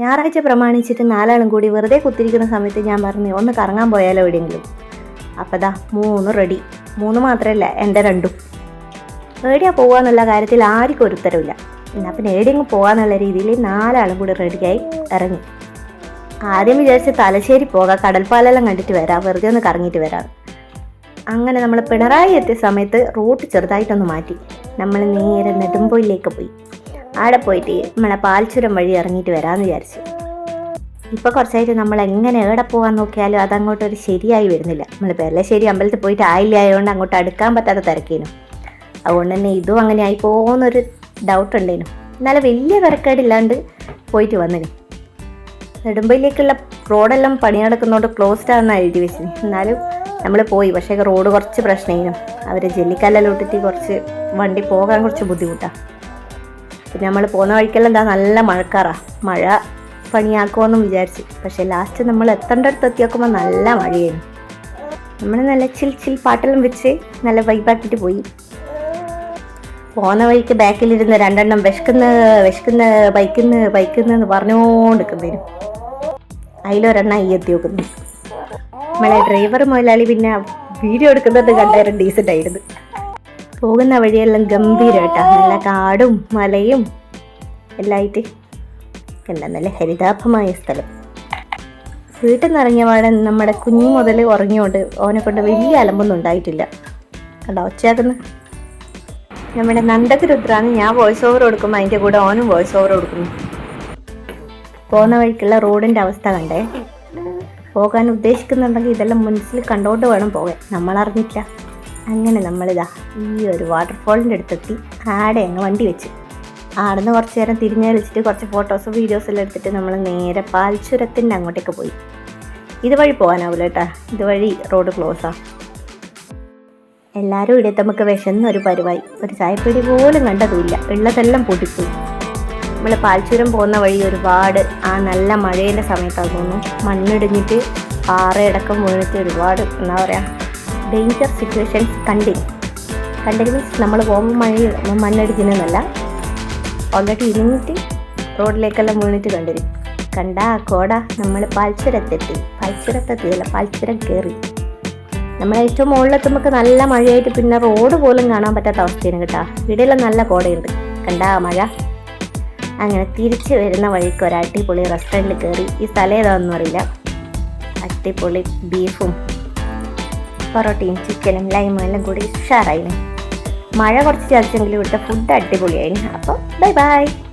ഞായറാഴ്ച പ്രമാണിച്ചിട്ട് നാലാളും കൂടി വെറുതെ കുത്തിരിക്കുന്ന സമയത്ത് ഞാൻ പറഞ്ഞു ഒന്ന് കറങ്ങാൻ പോയാലോ എവിടെയെങ്കിലും? അപ്പോൾ ദാ മൂന്ന് റെഡി. മൂന്ന് മാത്രമല്ല എന്റെ രണ്ടും. എവിടെയാ പോവാന്നുള്ള കാര്യത്തിൽ ആർക്കും ഒരു ഉത്തരവില്ല. എന്നാൽ പിന്നെ എവിടെയെങ്കിലും പോകാന്നുള്ള രീതിയിൽ നാലാളും കൂടി റെഡിയായി ഇറങ്ങി. ആദ്യം വിചാരിച്ച് തലശ്ശേരി പോകാം കടൽപ്പാലെല്ലാം കണ്ടിട്ട് വരാം വെറുതെ ഒന്ന് കറങ്ങിയിട്ട് വരാം. അങ്ങനെ നമ്മൾ പിണറായി എത്തിയ സമയത്ത് റൂട്ട് ചെറുതായിട്ടൊന്ന് മാറ്റി. നമ്മൾ നേരെ നെടുമ്പോയിലേക്ക് പോയി. ആടെ പോയിട്ട് നമ്മളെ പാൽച്ചുരം വഴി ഇറങ്ങിയിട്ട് വരാമെന്ന് വിചാരിച്ചു. ഇപ്പോൾ കുറച്ചായിട്ട് നമ്മൾ എങ്ങനെ എവിടെ പോകാൻ നോക്കിയാലും അതങ്ങോട്ട് ഒരു ശരിയായി വരുന്നില്ല. നമ്മൾ പെരളശ്ശേരി അമ്പലത്തിൽ പോയിട്ട് ആയില്ല ആയതുകൊണ്ട് അങ്ങോട്ട് അടുക്കാൻ പറ്റാത്ത തിരക്കേനു. അതുകൊണ്ട് തന്നെ ഇതും അങ്ങനെ ആയി പോകുന്നൊരു ഡൗട്ട് ഉണ്ടേനു. എന്നാലും വലിയ തിരക്കേടില്ലാണ്ട് പോയിട്ട് വന്നിന് നെടുമ്പയിലേക്കുള്ള റോഡെല്ലാം പണി നടക്കുന്നതുകൊണ്ട് ക്ലോസ്ഡ് ആണെന്നാണ് എഴുതി വെച്ചിന് എന്നാലും നമ്മൾ പോയി. പക്ഷേ റോഡ് കുറച്ച് പ്രശ്നമായിരുന്നു അവർ ജെല്ലിക്കല്ലെല്ലാം കുറച്ച് വണ്ടി പോകാൻ കുറച്ച് ബുദ്ധിമുട്ടാണ് പിന്നെ നമ്മൾ പോകുന്ന വഴിക്കെല്ലാം എന്താ നല്ല മഴക്കാറാണ് മഴ പണിയാക്കുമെന്നും വിചാരിച്ചു. പക്ഷേ ലാസ്റ്റ് നമ്മൾ എത്തേണ്ടടുത്ത് എത്തിയാക്കുമ്പോൾ നല്ല മഴയായിരുന്നു. നമ്മൾ നല്ല ചിൽ ചിൽ പാട്ടെല്ലാം വെച്ച് നല്ല വൈബാക്കിയിട്ട് പോയി. പോകുന്ന വഴിക്ക് ബാക്കിലിരുന്ന് രണ്ടെണ്ണം വിശക്കുന്ന വിശക്കുന്ന ബൈക്കുന്ന ബൈക്കുന്ന എന്ന് പറഞ്ഞുകൊണ്ടിരിക്കുന്നതിനും അതിലൊരെണ്ണം ഈ എത്തി നോക്കുന്നു നമ്മളെ ഡ്രൈവർ മുതലാളി പിന്നെ വീഡിയോ എടുക്കുന്നത് കണ്ടായിരുന്നു ഡീസന്റ് ആയിരുന്നു. പോകുന്ന വഴിയെല്ലാം ഗംഭീരമായിട്ടാ നല്ല കാടും മലയും എല്ലായിട്ട്. കണ്ട നല്ല ഹരിതാഭമായ സ്ഥലം. വീട്ടിൽ നിന്ന് ഇറങ്ങിയ പാടെ നമ്മുടെ കുഞ്ഞു മുതൽ ഉറങ്ങിയോണ്ട് ഓനെ കൊണ്ട് വലിയ അലമ്പൊന്നും ഉണ്ടായിട്ടില്ല. കണ്ട ഒച്ചയാക്കുന്ന. നമ്മുടെ നന്ദകരുദ്രാണ് ഞാൻ വോയിസ് ഓവർ കൊടുക്കുമ്പോൾ അതിന്റെ കൂടെ ഓനും വോയിസ് ഓവർ കൊടുക്കുന്നു. പോകുന്ന വഴിക്കുള്ള റോഡിന്റെ അവസ്ഥ കണ്ടേ. പോകാൻ ഉദ്ദേശിക്കുന്നുണ്ടെങ്കിൽ ഇതെല്ലാം മനസ്സിൽ കണ്ടോണ്ട് വേണം പോകാൻ. നമ്മൾ അങ്ങനെ നമ്മളിതാ ഈ ഒരു വാട്ടർഫോളിന്റെ അടുത്തെത്തി ആടെ അങ്ങ് വണ്ടി വെച്ച്. ആടുന്ന് കുറച്ച് നേരം തിരിഞ്ഞ് കളിച്ചിട്ട് കുറച്ച് ഫോട്ടോസും വീഡിയോസും എല്ലാം എടുത്തിട്ട് നമ്മൾ നേരെ പാൽച്ചുരത്തിന്റെ അങ്ങോട്ടേക്ക് പോയി. ഇതുവഴി പോകാനാവില്ല കേട്ടാ. ഇതുവഴി റോഡ് ക്ലോസാണ് എല്ലാവരും ഇവിടെ നമുക്ക് വിശന്ന ഒരു പരുവായി. ഒരു ചായപ്പൊടി പോലും കണ്ടതുമില്ല. ഉള്ളതെല്ലാം പൊട്ടിപ്പോയി നമ്മൾ പാൽച്ചുരം പോകുന്ന വഴി ഒരുപാട് ആ നല്ല മഴേന്റെ സമയത്താണ് തോന്നുന്നു. മണ്ണിടിഞ്ഞിട്ട് പാറയടക്കം വീണിട്ട് ഒരുപാട് എന്താ പറയുക ഡേഞ്ചർ സിറ്റുവേഷൻസ് കണ്ടിന് കണ്ടിന് മീൻസ് നമ്മൾ പോകുമ്പോൾ മഴ മണ്ണടിക്കുന്നതല്ല. ഓൾറെഡി ഇരുന്നിട്ട് റോഡിലേക്കെല്ലാം വീണിട്ട് കണ്ടിരും. കണ്ട കോട നമ്മൾ പാൽച്ചുരത്തെത്തി. പാൽച്ചുരത്തെത്തിയല്ല പാൽച്ചുരം കയറി നമ്മൾ ഏറ്റവും മുകളിലെത്തുമ്പോൾ നല്ല മഴയായിട്ട് പിന്നെ റോഡ് പോലും കാണാൻ പറ്റാത്ത അവസ്ഥയാണ് കേട്ടോ. ഇവിടെയെല്ലാം നല്ല കോടയുണ്ട്. കണ്ടാ മഴ? അങ്ങനെ തിരിച്ച് വരുന്ന വഴിക്ക് ഒരു അടിപൊളി റെസ്റ്റോറന്റിൽ കയറി ഈ സ്ഥലം ഏതാണെന്നും അറിയില്ല അടിപൊളി ബീഫും പൊറോട്ടയും ചിക്കനും ലൈമും എല്ലാം കൂടി ഉഷാറായിന്. മഴ കുറച്ച് ചതച്ചെങ്കിലും ഇവിടുത്തെ ഫുഡ് അടിപൊളിയായിന്. അപ്പോൾ ബൈ ബൈ